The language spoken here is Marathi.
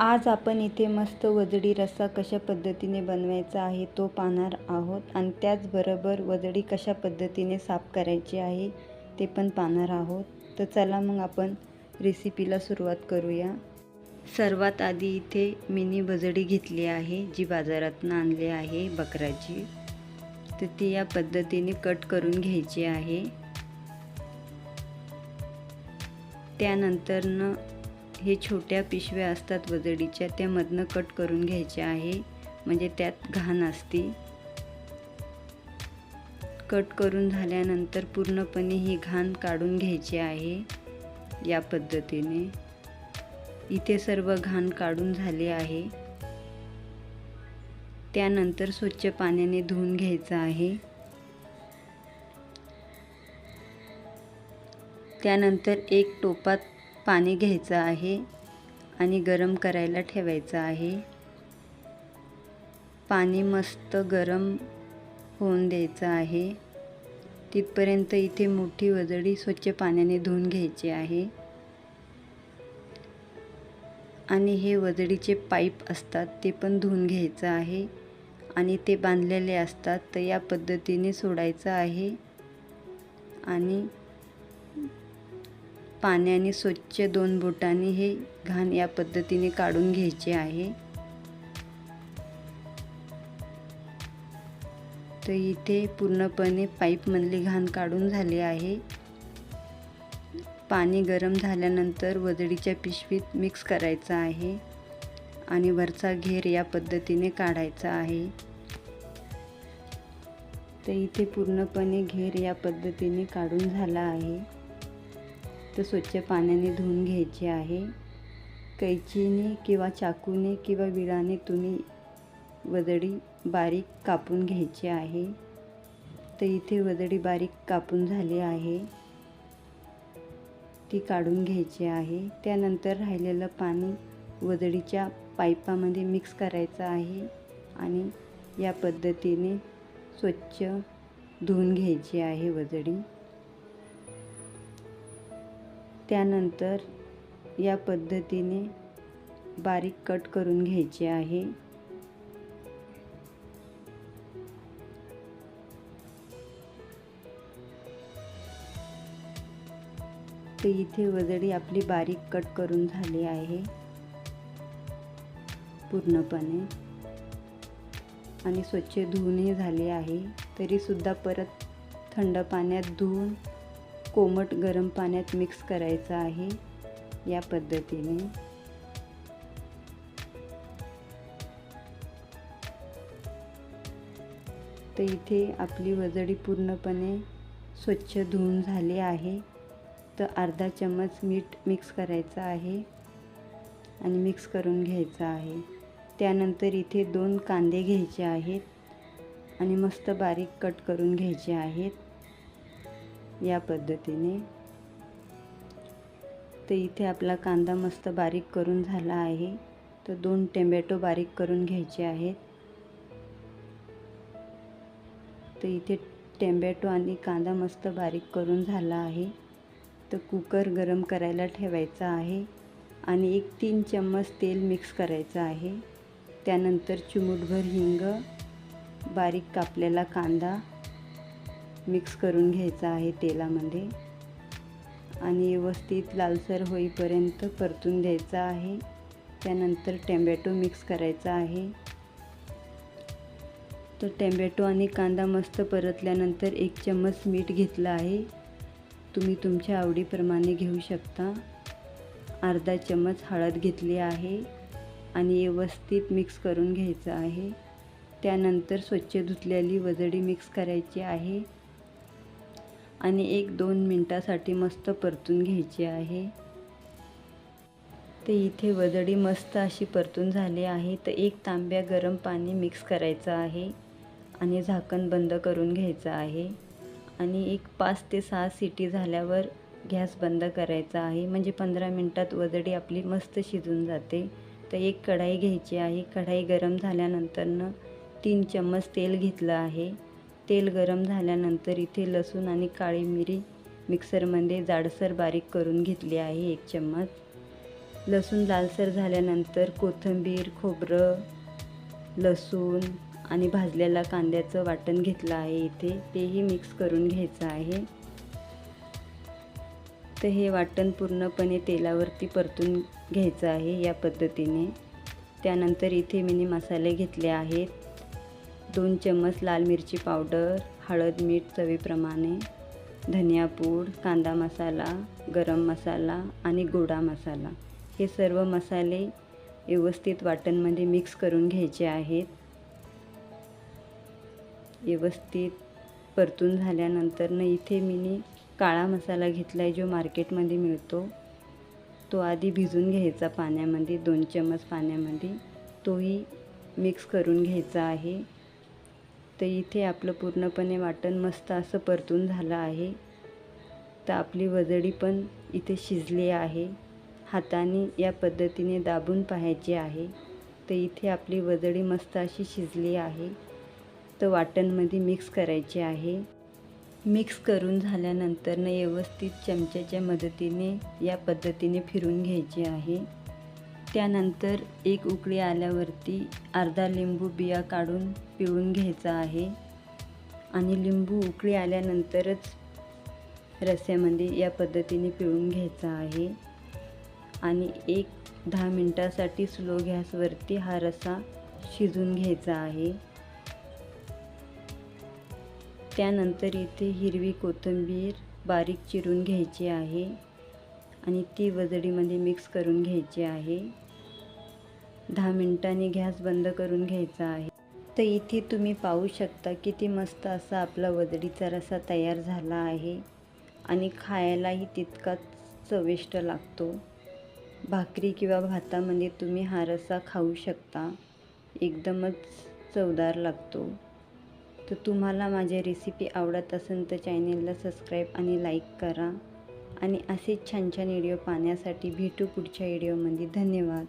आज आपण इथे मस्त वजडी रस्सा कशा पद्धतीने बनवायचा आहे तो पाहणार आहोत आणि त्याचबरोबर वजडी कशा पद्धतीने साफ करायची आहे ते पण पाहणार आहोत. तर चला मग आपण रेसिपीला सुरुवात करूया. सर्वात आधी इथे मिनी वजडी घेतली आहे जी बाजारातून आणली आहे बकराची तर ती या पद्धतीने कट करून घ्यायची आहे. त्यानंतरनं हे छोट्या पिशव्या असतात वजडीच्या त्यामधनं कट करून घ्यायच्या आहे. म्हणजे त्यात घाण असते. कट करून झाल्यानंतर पूर्णपणे ही घाण काढून घ्यायची आहे या पद्धतीने. इथे सर्व घाण काढून झाले आहे. त्यानंतर स्वच्छ पाण्याने धुवून घ्यायचं आहे. त्यानंतर एक टोपात पाणी घ्यायचं आहे आणि गरम करायला ठेवायचं आहे. पाणी मस्त गरम होऊन द्यायचं आहे. तिथपर्यंत इथे मोठी वजडी स्वच्छ पाण्याने धुवून घ्यायची आहे. आणि हे वजडीचे पाईप असतात ते पण धुवून घ्यायचं आहे. आणि ते बांधलेले असतात तर या पद्धतीने सोडायचं आहे. आणि पाण्याने स्वच्छ दोन बोटांनी हे घाण या पद्धतीने काढून घ्यायचे आहे. तर इथे पूर्णपणे पाईपमधली घाण काढून झाले आहे. पाणी गरम झाल्यानंतर वजडीच्या पिशवीत मिक्स करायचं आहे आणि वरचा घेर या पद्धतीने काढायचा आहे. तर इथे पूर्णपणे घेर या पद्धतीने काढून झाला आहे. तर स्वच्छ पाण्याने धुवून घ्यायचे आहे. कैचीने किंवा चाकूने किंवा विळाने तुम्ही वदडी बारीक कापून घ्यायची आहे. तर इथे वदडी बारीक कापून झाली आहे. ती काढून घ्यायची आहे. त्यानंतर राहिलेलं पाणी वदडीच्या पाईपामध्ये मिक्स करायचं आहे आणि या पद्धतीने स्वच्छ धुवून घ्यायची आहे वजडी त्यानंतर या पद्धतीने बारीक कट करून घ्यायचे आहे. तर इथे वजडी आपली बारीक कट करून झाली आहे. पूर्णपणे. आणि स्वच्छ धुवूनही झाले आहे. तरीसुद्धा परत थंड पाण्यात धुवून कोमट गरम पाण्यात मिक्स करायचं आहे या पद्धतीने. तर इथे आपली वजडी पूर्णपणे स्वच्छ धुवून झाली आहे. तर अर्धा चम्मच मीठ मिक्स करायचं आहे आणि मिक्स करून घ्यायचं आहे. त्यानंतर इथे दोन कांदे घ्यायचे आहेत आणि मस्त बारीक कट करून घ्यायचे आहेत. या पद्धतीने. तर इथे आपला कांदा मस्त बारीक करून झाला आहे. तर दोन टोमॅटो बारीक करून घ्यायचे आहेत. तर इथे टोमॅटो आणि कांदा मस्त बारीक करून झाला आहे. तर कुकर गरम करायला ठेवायचा आहे आणि एक तीन चम्मच तेल मिक्स करायचं आहे. त्यानंतर चिमूटभर हिंग बारीक कापलेला कांदा मिक्स करून घ्यायचा आहे तेलामध्ये. आणि व्यवस्थित लालसर होईपर्यंत परतून द्यायचा आहे. त्यानंतर टॅमॅटो मिक्स करायचा आहे. तर टॅमॅटो आणि कांदा मस्त परतल्यानंतर एक चम्मच मीठ घेतलं आहे. तुम्ही तुमच्या आवडीप्रमाणे घेऊ शकता. अर्धा चम्मच हळद घेतली आहे आणि व्यवस्थित मिक्स करून घ्यायचं आहे. त्यानंतर स्वच्छ धुतलेली वजडी मिक्स करायची आहे. आणि एक दोन मिनटासाठी मस्त परतून घ्यायची आहे. ते इथे वजडी मस्त अशी परतून झाली आहे. तर एक तांब्या गरम पाणी मिक्स करायचं आहे आणि झाकण बंद करून घ्यायचं आहे. आणि एक पाच ते सहा सिटी झाल्यावर गॅस बंद करायचा आहे. म्हणजे पंधरा मिनटात वजडी आपली मस्त शिजून जाते. तर एक कढाई घ्यायची आहे. कढाई गरम झाल्यानंतरनं तीन चम्मच तेल घेतलं आहे. तेल गरम झाल्यानंतर इथे लसूण आणि काळी मिरी मिक्सरमध्ये जाडसर बारीक करून घेतली आहे एक चम्मच. लसूण लालसर झाल्यानंतर कोथिंबीर खोबरं लसूण आणि भाजलेला कांद्याचं वाटण घेतलं आहे इथे. तेही मिक्स करून घ्यायचं आहे. तर हे वाटण पूर्णपणे तेलावरती परतून घ्यायचं आहे या पद्धतीने. त्यानंतर इथे मिनी मसाले घेतले आहेत. दोन चम्मच लाल मिरची पावडर हळद मीठ चवीप्रमाणे धनियापूड कांदा मसाला गरम मसाला आणि गोडा मसाला. हे सर्व मसाले व्यवस्थित वाटणमध्ये मिक्स करून घ्यायचे आहेत. व्यवस्थित परतून झाल्यानंतर न इथे मी काळा मसाला घेतला आहे जो मार्केटमध्ये मिळतो. तो आधी भिजून घ्यायचा पाण्यामध्ये दोन चम्मच पाण्यामध्ये. तोही मिक्स करून घ्यायचा आहे. तर इथे आपलं पूर्णपणे वाटण मस्त असं परतून झालं आहे. तर आपली वजडी पण इथे शिजली आहे. हाताने या पद्धतीने दाबून पाहायची आहे. तर इथे आपली वजडी मस्त अशी शिजली आहे. तर वाटणमध्ये मिक्स करायची आहे. मिक्स करून झाल्यानंतर न व्यवस्थित चमच्याच्या मदतीने या पद्धतीने फिरून घ्यायचे आहे. त्यानंतर एक उकळी आल्यावरती अर्धा लिंबू बिया काढून पिळून घ्यायचा आहे. आणि लिंबू उकळी आल्यानंतरच रस्स्यामध्ये या पद्धतीने पिळून घ्यायचा आहे. आणि एक दहा मिनटासाठी स्लो गॅसवरती हा रसा शिजून घ्यायचा आहे. त्यानंतर इथे हिरवी कोथिंबीर बारीक चिरून घ्यायची आहे. आणि ती वजडीमध्ये मिक्स करून घ्यायची आहे. दहा मिनटांनी गॅस बंद करून घ्यायचा आहे. तर इथे तुम्ही पाहू शकता किती मस्त असा आपला वजडीचा रसा तयार झाला आहे. आणि खायलाही तितकाच चविष्ट लागतो. भाकरी किंवा भातामध्ये तुम्ही हा रसा खाऊ शकता. एकदमच चवदार लागतो. तर तुम्हाला माझ्या रेसिपी आवडत असेल तर चॅनेलला सबस्क्राईब आणि लाईक करा. आणि असेच छान छान व्हिडिओ पाहण्यासाठी भेटू पुढच्या व्हिडिओमध्ये. धन्यवाद.